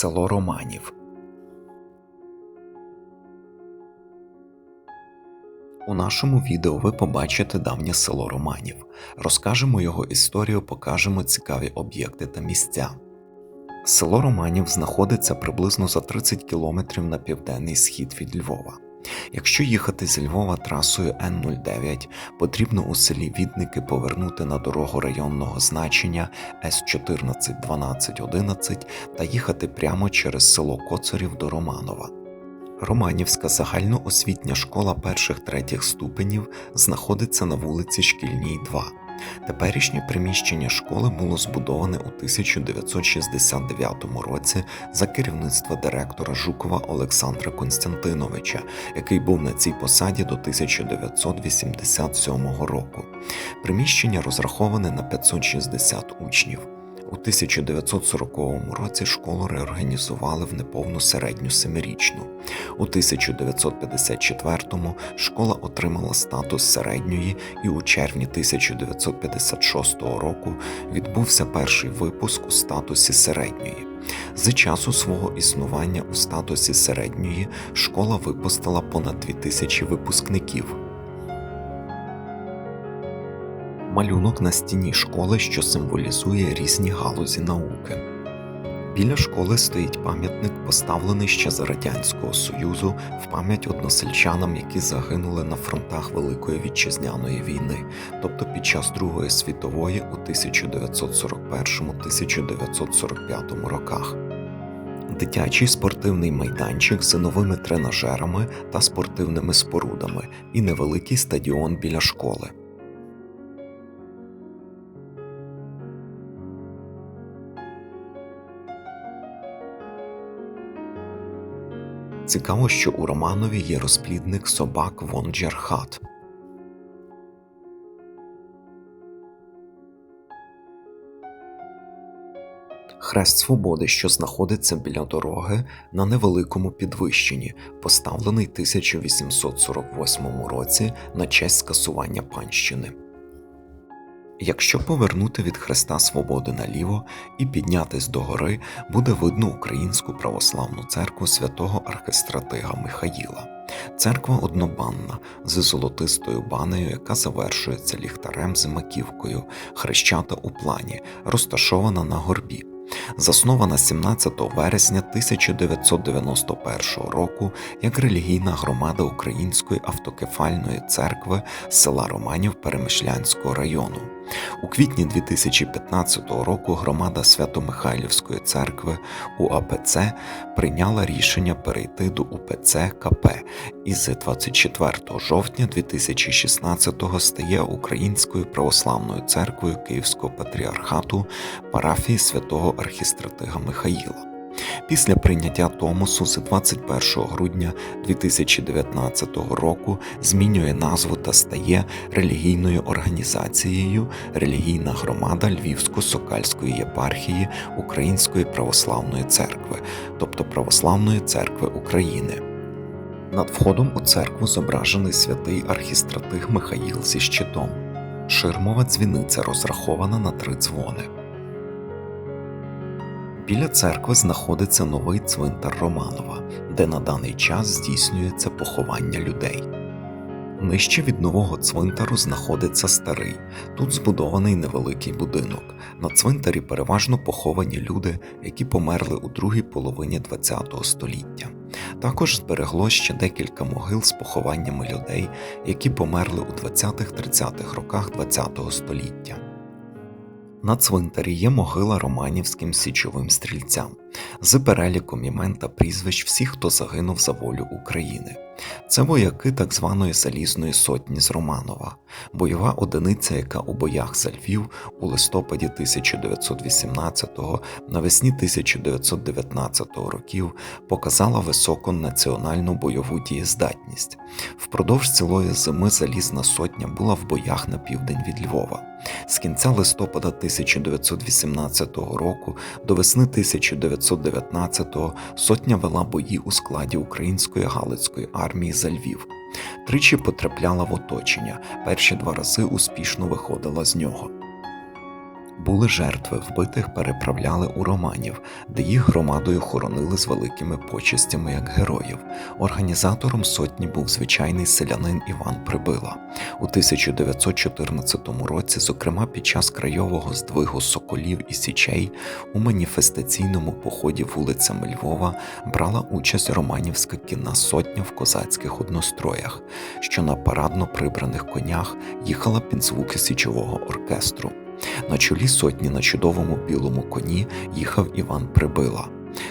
Село Романів. У нашому відео ви побачите давнє село Романів. Розкажемо його історію, покажемо цікаві об'єкти та місця. Село Романів знаходиться приблизно за 30 кілометрів на південний схід від Львова. Якщо їхати з Львова трасою Н09, потрібно у селі Відники повернути на дорогу районного значення С14 12 11 та їхати прямо через село Коцарів до Романова. Романівська загальноосвітня школа перших третіх ступенів знаходиться на вулиці Шкільній 2. Теперішнє приміщення школи було збудоване у 1969 році за керівництва директора Жукова Олександра Константиновича, який був на цій посаді до 1987 року. Приміщення розраховане на 560 учнів. У 1940 році школу реорганізували в неповну середню семирічну. У 1954-му школа отримала статус середньої, і у червні 1956 року відбувся перший випуск у статусі середньої. З часу свого існування у статусі середньої школа випустила понад 2000 випускників. Малюнок на стіні школи, що символізує різні галузі науки. Біля школи стоїть пам'ятник, поставлений ще за Радянського Союзу в пам'ять односельчанам, які загинули на фронтах Великої Вітчизняної війни, тобто під час Другої світової у 1941-1945 роках. Дитячий спортивний майданчик з новими тренажерами та спортивними спорудами і невеликий стадіон біля школи. Цікаво, що у Романові є розплідник собак Вонджерхат. Хрест Свободи, що знаходиться біля дороги на невеликому підвищенні, поставлений 1848 році на честь скасування панщини. Якщо повернути від Хреста Свободи наліво і піднятись до гори, буде видно Українську православну церкву святого архистратига Михаїла. Церква однобанна з золотистою банею, яка завершується ліхтарем з маківкою, хрещата у плані, розташована на горбі. Заснована 17 вересня 1991 року як релігійна громада Української автокефальної церкви села Романів Перемишлянського району. У квітні 2015 року громада Свято-Михайлівської церкви УАПЦ прийняла рішення перейти до УПЦ КП і з 24 жовтня 2016-го стає Українською православною церквою Київського патріархату парафії святого архістратига Михаїла. Після прийняття Томосу з 21 грудня 2019 року змінює назву та стає релігійною організацією Релігійна громада Львівсько-Сокальської єпархії Української православної церкви, тобто Православної церкви України. Над входом у церкву зображений святий архістратиг Михаїл зі щитом. Ширмова дзвіниця розрахована на три дзвони. Біля церкви знаходиться новий цвинтар Романова, де на даний час здійснюється поховання людей. Нижче від нового цвинтару знаходиться старий. Тут збудований невеликий будинок. На цвинтарі переважно поховані люди, які померли у другій половині ХХ століття. Також зберегло ще декілька могил з похованнями людей, які померли у 20-30-х роках ХХ століття. На цвинтарі є могила романівським січовим стрільцям з переліком імен та прізвищ всіх, хто загинув за волю України. Це вояки так званої Залізної сотні з Романова, бойова одиниця, яка у боях за Львів у листопаді 1918-го, навесні 1919 років показала високу національну бойову дієздатність. Впродовж цілої зими Залізна сотня була в боях на південь від Львова. З кінця листопада 1918 року до весни 1919 сотня вела бої у складі Української Галицької армії за Львів. Тричі потрапляла в оточення, перші два рази успішно виходила з нього. Були жертви, вбитих переправляли у Романів, де їх громадою хоронили з великими почестями як героїв. Організатором сотні був звичайний селянин Іван Прибила. У 1914 році, зокрема під час крайового здвигу соколів і січей, у маніфестаційному поході вулицями Львова брала участь Романівська кінна сотня в козацьких одностроях, що на парадно прибраних конях їхала під звуки січового оркестру. На чолі сотні на чудовому білому коні їхав Іван Прибила.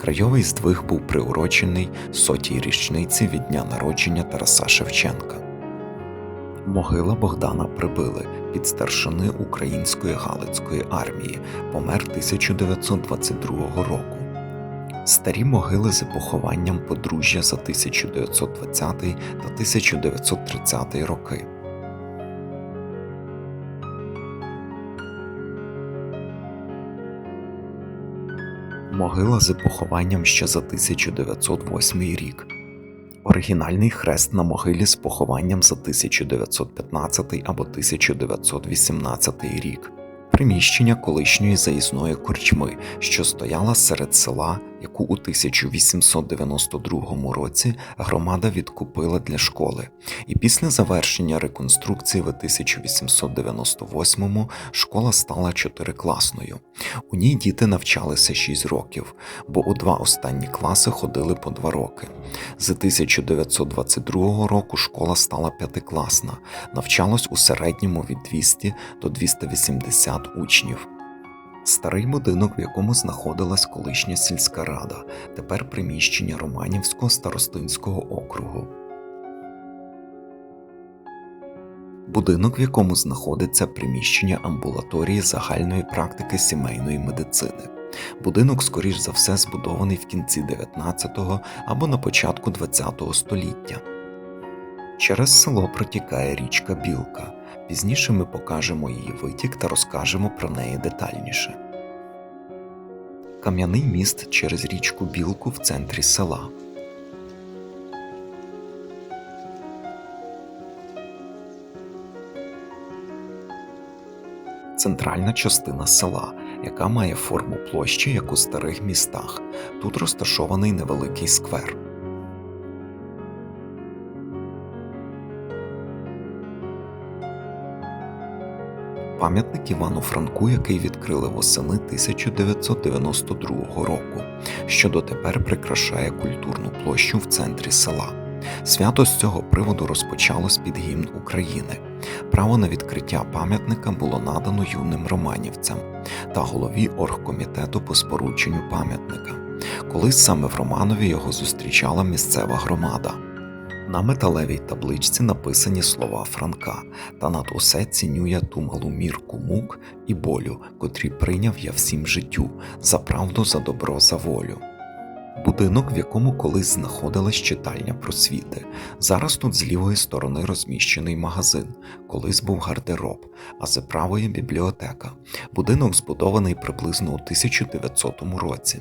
Крайовий здвиг був приурочений сотій річниці від дня народження Тараса Шевченка. Могила Богдана Прибили під старшини Української Галицької армії помер 1922 року. Старі могили з похованням подружжя за 1920 та 1930 роки. Могила з похованням ще за 1908 рік. Оригінальний хрест на могилі з похованням за 1915 або 1918 рік. Приміщення колишньої заїзної корчми, що стояла серед села, яку у 1892 році громада відкупила для школи, і після завершення реконструкції в 1898 школа стала чотирикласною. У ній діти навчалися 6 років, бо у два останні класи ходили по 2 роки. З 1922 року школа стала п'ятикласна, навчалось у середньому від 200 до 280 учнів. Старий будинок, в якому знаходилась колишня сільська рада, тепер приміщення Романівського старостинського округу. Будинок, в якому знаходиться приміщення амбулаторії загальної практики сімейної медицини. Будинок, скоріш за все, збудований в кінці 19-го або на початку 20-го століття. Через село протікає річка Білка. Пізніше ми покажемо її витік та розкажемо про неї детальніше. Кам'яний міст через річку Білку в центрі села. Центральна частина села, яка має форму площі, як у старих містах. Тут розташований невеликий сквер. Пам'ятник Івану Франку, який відкрили восени 1992 року, що дотепер прикрашає культурну площу в центрі села. Свято з цього приводу розпочалось під гімн України. Право на відкриття пам'ятника було надано юним романівцям та голові оргкомітету по спорученню пам'ятника. Колись саме в Романові його зустрічала місцева громада. На металевій табличці написані слова Франка, та над усе цінює ту малу мірку мук і болю, котрі прийняв я всім життю, за правду, за добро, за волю. Будинок, в якому колись знаходилась читальня просвіти. Зараз тут з лівої сторони розміщений магазин, колись був гардероб, а з правої бібліотека. Будинок збудований приблизно у 1900 році.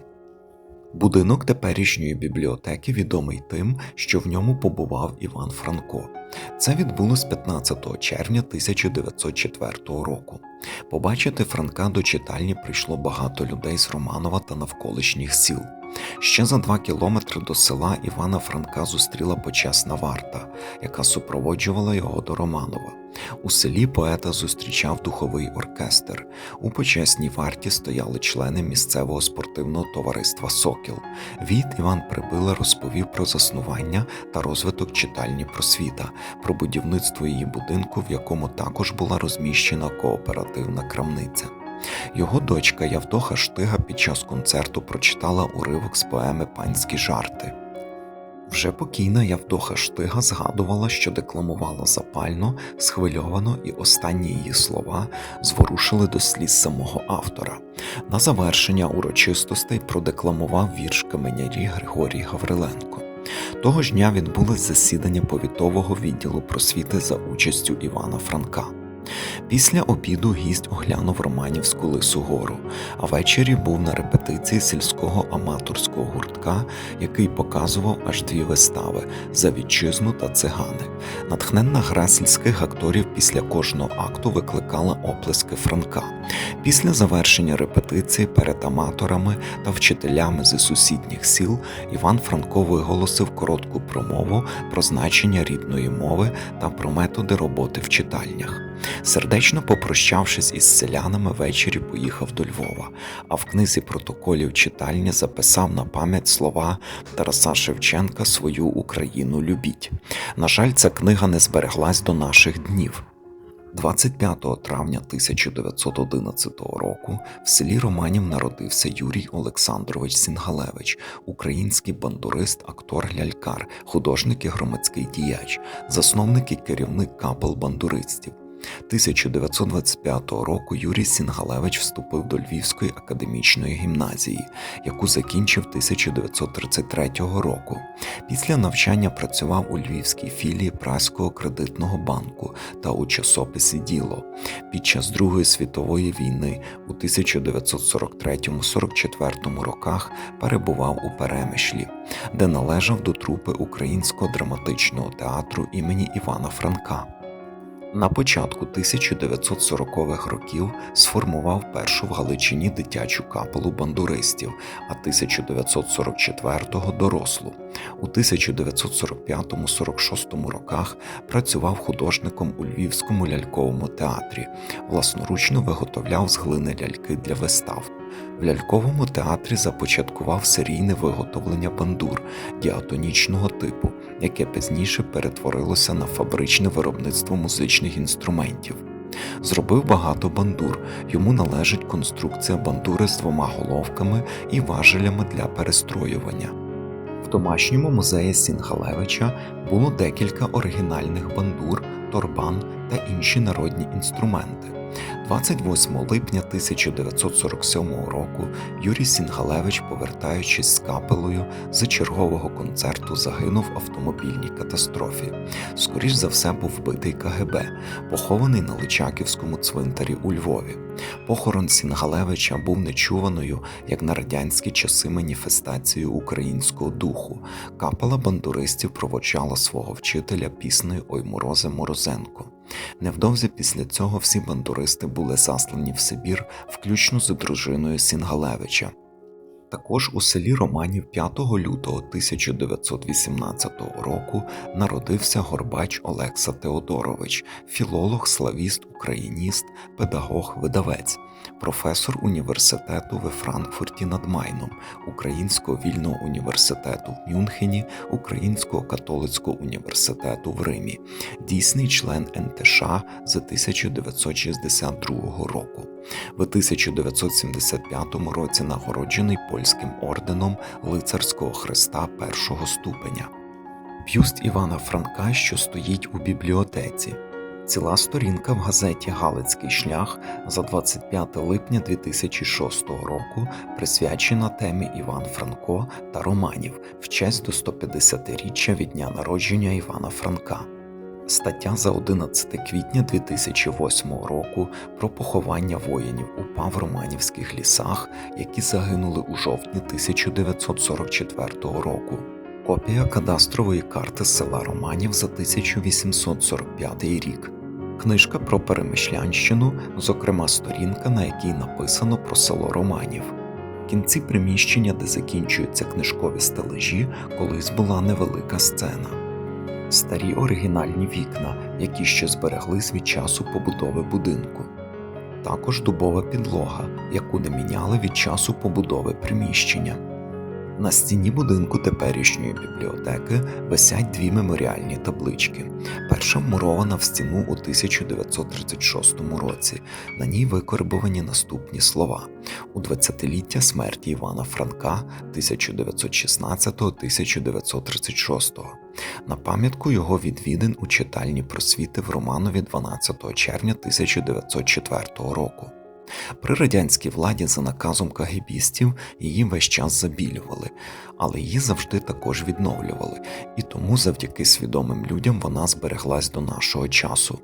Будинок теперішньої бібліотеки відомий тим, що в ньому побував Іван Франко. Це відбулось 15 червня 1904 року. Побачити Франка до читальні прийшло багато людей з Романова та навколишніх сіл. Ще за два кілометри до села Івана Франка зустріла почесна варта, яка супроводжувала його до Романова. У селі поета зустрічав духовий оркестр. У почесній варті стояли члени місцевого спортивного товариства Сокіл. Від Іван Прибила розповів про заснування та розвиток читальні просвіта, про будівництво її будинку, в якому також була розміщена кооперативна крамниця. Його дочка Явдоха Штига під час концерту прочитала уривок з поеми Панські жарти. Вже покійна Явдоха Штига згадувала, що декламувала запально, схвильовано, і останні її слова зворушили до сліз самого автора. На завершення урочистостей продекламував вірш каменярі Григорій Гавриленко. Того ж дня відбулось засідання повітового відділу просвіти за участю Івана Франка. Після обіду гість оглянув Романівську лису гору, а ввечері був на репетиції сільського аматорського гуртка, який показував аж дві вистави за вітчизну та цигани. Натхненна гра сільських акторів після кожного акту викликала оплески Франка. Після завершення репетиції перед аматорами та вчителями зі сусідніх сіл Іван Франко виголосив коротку промову про значення рідної мови та про методи роботи в читальнях. Сердечно попрощавшись із селянами, ввечері поїхав до Львова, а в книзі протоколів читальні записав на пам'ять слова Тараса Шевченка свою Україну любіть. На жаль, ця книга не збереглась до наших днів. 25 травня 1911 року в селі Романів народився Юрій Олександрович Сінгалевич, український бандурист, актор лялькар, художник і громадський діяч, засновник і керівник капел бандуристів. 1925 року Юрій Сінгалевич вступив до Львівської академічної гімназії, яку закінчив 1933 року. Після навчання працював у Львівській філії Праського кредитного банку та у часописі Діло. Під час Другої світової війни у 1943-44 роках перебував у Перемишлі, де належав до трупи Українського драматичного театру імені Івана Франка. На початку 1940-х років сформував першу в Галичині дитячу капелу бандуристів, а 1944-го дорослу. У 1945-46 роках працював художником у Львівському ляльковому театрі, власноручно виготовляв з глини ляльки для вистав. В ляльковому театрі започаткував серійне виготовлення бандур діатонічного типу, яке пізніше перетворилося на фабричне виробництво музичних інструментів. Зробив багато бандур, йому належить конструкція бандури з двома головками і важелями для перестроювання. В домашньому музеї Сінгалевича було декілька оригінальних бандур, торбан та інші народні інструменти. 28 липня 1947 року Юрій Сінгалевич, повертаючись з капелою з чергового концерту, загинув в автомобільній катастрофі. Скоріш за все був вбитий КГБ, похований на Личаківському цвинтарі у Львові. Похорон Сінгалевича був нечуваною, як на радянські часи маніфестацією українського духу. Капела бандуристів проводжала свого вчителя піснею Ой морозе Морозенко. Невдовзі після цього всі бандуристи були заслані в Сибір, включно з дружиною Сінгалевича. Також у селі Романів 5 лютого 1918 року народився Горбач Олекса Теодорович, філолог, славіст, україніст, педагог, видавець, професор університету в Франкфурті над Майном, Українського вільного університету в Мюнхені, Українського католицького університету в Римі, дійсний член НТШ з 1962 року. В 1975 році нагороджений польським орденом лицарського хреста першого ступеня. Бюст Івана Франка, що стоїть у бібліотеці. Ціла сторінка в газеті Галицький шлях за 25 липня 2006 року присвячена темі Іван Франко та Романів в честь до 150-річчя від дня народження Івана Франка. Стаття за 11 квітня 2008 року про поховання воїнів УПА в Романівських лісах, які загинули у жовтні 1944 року. Копія кадастрової карти села Романів за 1845 рік. Книжка про Перемишлянщину, зокрема сторінка, на якій написано про село Романів. В кінці приміщення, де закінчуються книжкові стележі, колись була невелика сцена старі оригінальні вікна, які ще збереглись від часу побудови будинку. Також дубова підлога, яку не міняли від часу побудови приміщення. На стіні будинку теперішньої бібліотеки висять дві меморіальні таблички. Перша вмурована в стіну у 1936 році. На ній викорбовані наступні слова: у 20-ліття смерті Івана Франка 1916-1936. На пам'ятку його відвідин у читальні просвіти в Романові 12 червня 1904 року. При радянській владі за наказом кагебістів її весь час забілювали, але її завжди також відновлювали, і тому завдяки свідомим людям вона збереглась до нашого часу.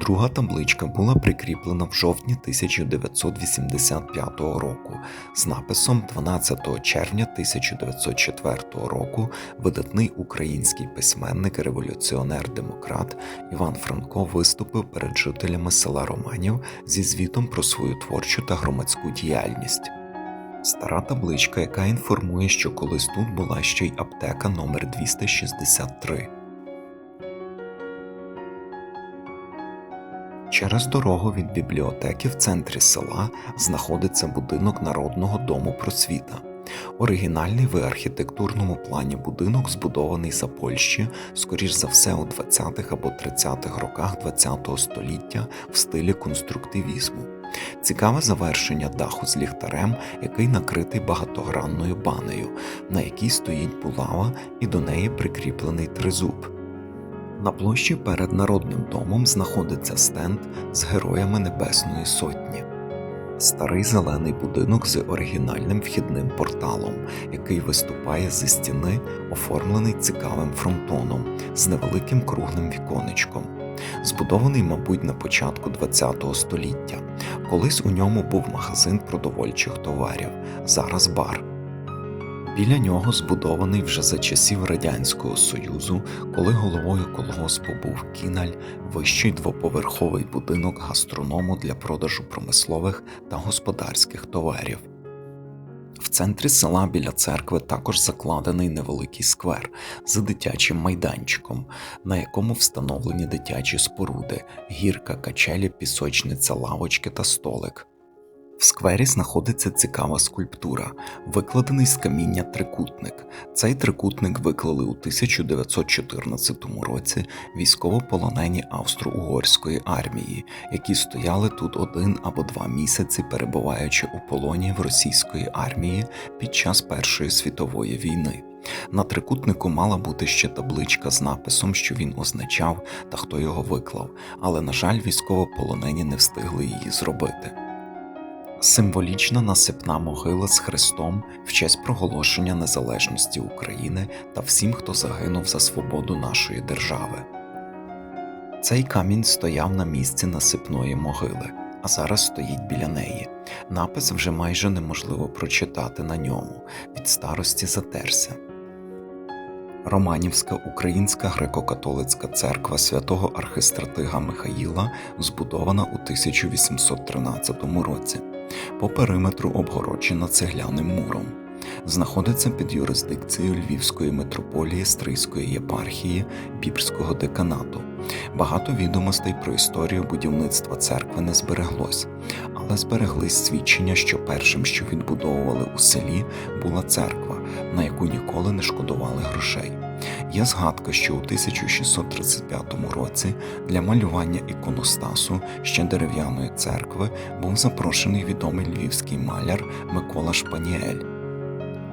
Друга табличка була прикріплена в жовтні 1985 року з написом 12 червня 1904 року видатний український письменник, революціонер-демократ Іван Франко виступив перед жителями села Романів зі звітом про свою творчу та громадську діяльність. Стара табличка, яка інформує, що колись тут була ще й аптека номер 263. Через дорогу від бібліотеки в центрі села знаходиться будинок Народного дому просвіта. Оригінальний в архітектурному плані будинок збудований за Польщі, скоріш за все, у 20-х або 30-х роках ХХ століття в стилі конструктивізму. Цікаве завершення даху з ліхтарем, який накритий багатогранною банею, на якій стоїть булава і до неї прикріплений тризуб. На площі перед Народним домом знаходиться стенд з героями Небесної Сотні. Старий зелений будинок з оригінальним вхідним порталом, який виступає зі стіни, оформлений цікавим фронтоном з невеликим круглим віконечком. Збудований, мабуть, на початку ХХ століття. Колись у ньому був магазин продовольчих товарів, зараз бар. Біля нього збудований вже за часів Радянського Союзу, коли головою колгоспу був кіналь, вищий двоповерховий будинок гастроному для продажу промислових та господарських товарів. В центрі села біля церкви також закладений невеликий сквер з дитячим майданчиком, на якому встановлені дитячі споруди, гірка, качелі, пісочниця, лавочки та столик. В сквері знаходиться цікава скульптура, викладений з каміння трикутник. Цей трикутник виклали у 1914 році військовополонені Австро-Угорської армії, які стояли тут один або два місяці, перебуваючи у полоні в російської армії під час Першої світової війни. На трикутнику мала бути ще табличка з написом, що він означав та хто його виклав, але, на жаль, військовополонені не встигли її зробити. Символічна насипна могила з хрестом в честь проголошення незалежності України та всім, хто загинув за свободу нашої держави. Цей камінь стояв на місці насипної могили, а зараз стоїть біля неї. Напис вже майже неможливо прочитати на ньому, від старості затерся. Романівська Українська греко-католицька церква святого архистратига Михаїла збудована у 1813 році по периметру обгороджена цегляним муром. Знаходиться під юрисдикцією Львівської митрополії Стрийської єпархії Бібрського деканату. Багато відомостей про історію будівництва церкви не збереглось, але збереглись свідчення, що першим, що відбудовували у селі, була церква, на яку ніколи не шкодували грошей. Є згадка, що у 1635 році для малювання іконостасу ще дерев'яної церкви був запрошений відомий львівський маляр Микола Шпаніель.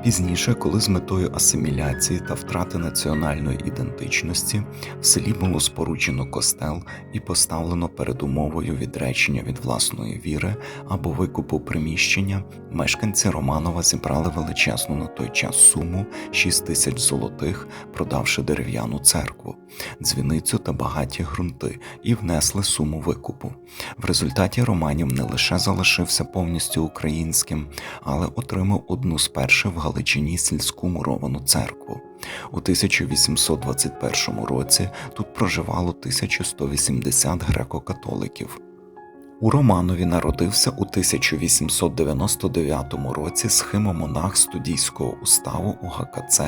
Пізніше, коли з метою асиміляції та втрати національної ідентичності в селі було споруджено костел і поставлено передумовою відречення від власної віри або викупу приміщення, мешканці Романова зібрали величезну на той час суму 6 тисяч золотих, продавши дерев'яну церкву, дзвіницю та багаті ґрунти, і внесли суму викупу. В результаті Романів не лише залишився повністю українським, але отримав одну з перших в Галичині сільську муровану церкву. У 1821 році тут проживало 1180 греко-католиків. У Романові народився у 1899 році схимомонах студійського уставу у ГКЦ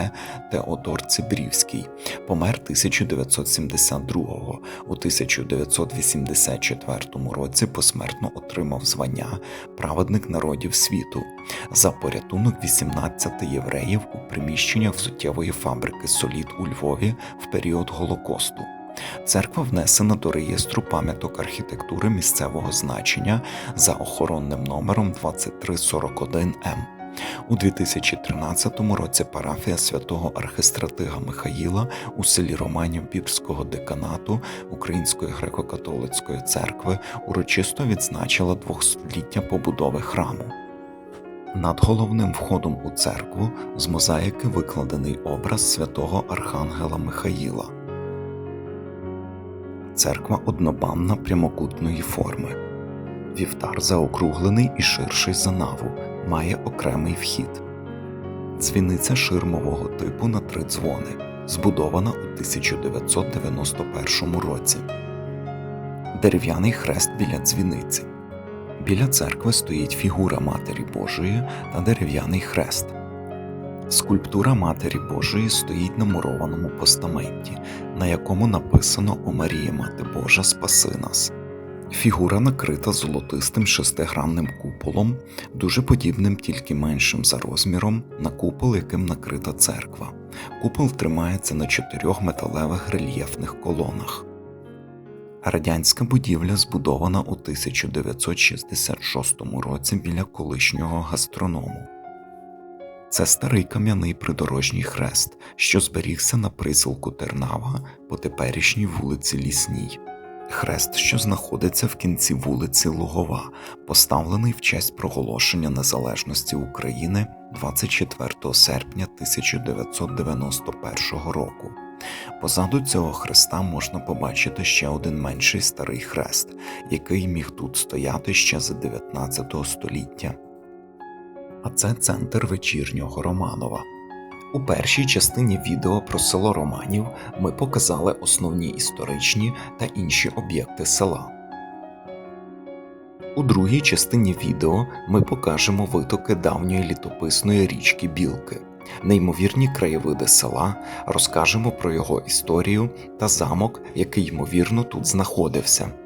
Теодор Цибрівський, помер 1972-го. У 1984 році посмертно отримав звання Праведник народів світу за порятунок 18 євреїв у приміщеннях взуттєвої фабрики Солід у Львові в період Голокосту. Церква внесена до реєстру пам'яток архітектури місцевого значення за охоронним номером 2341М. У 2013 році парафія святого архистратига Михаїла у селі Романів Бібрського деканату Української греко-католицької церкви урочисто відзначила двохстоліття побудови храму. Над головним входом у церкву з мозаїки викладений образ святого архангела Михаїла. Церква однобанна прямокутної форми. Вівтар заокруглений і ширший за наву, має окремий вхід. Дзвіниця ширмового типу на три дзвони, збудована у 1991 році. Дерев'яний хрест біля дзвіниці. Біля церкви стоїть фігура Матері Божої та дерев'яний хрест. Скульптура Матері Божої стоїть на мурованому постаменті, на якому написано О Марія Мати Божа, спаси нас. Фігура накрита золотистим шестигранним куполом, дуже подібним тільки меншим за розміром на купол, яким накрита церква. Купол тримається на чотирьох металевих рельєфних колонах. Радянська будівля збудована у 1966 році біля колишнього гастроному. Це старий кам'яний придорожній хрест, що зберігся на присілку Тернава по теперішній вулиці Лісній. Хрест, що знаходиться в кінці вулиці Лугова, поставлений в честь проголошення незалежності України 24 серпня 1991 року. Позаду цього хреста можна побачити ще один менший старий хрест, який міг тут стояти ще з 19 століття. А це центр вечірнього Романова. У першій частині відео про село Романів ми показали основні історичні та інші об'єкти села. У другій частині відео ми покажемо витоки давньої літописної річки Білки, неймовірні краєвиди села, розкажемо про його історію та замок, який ймовірно тут знаходився.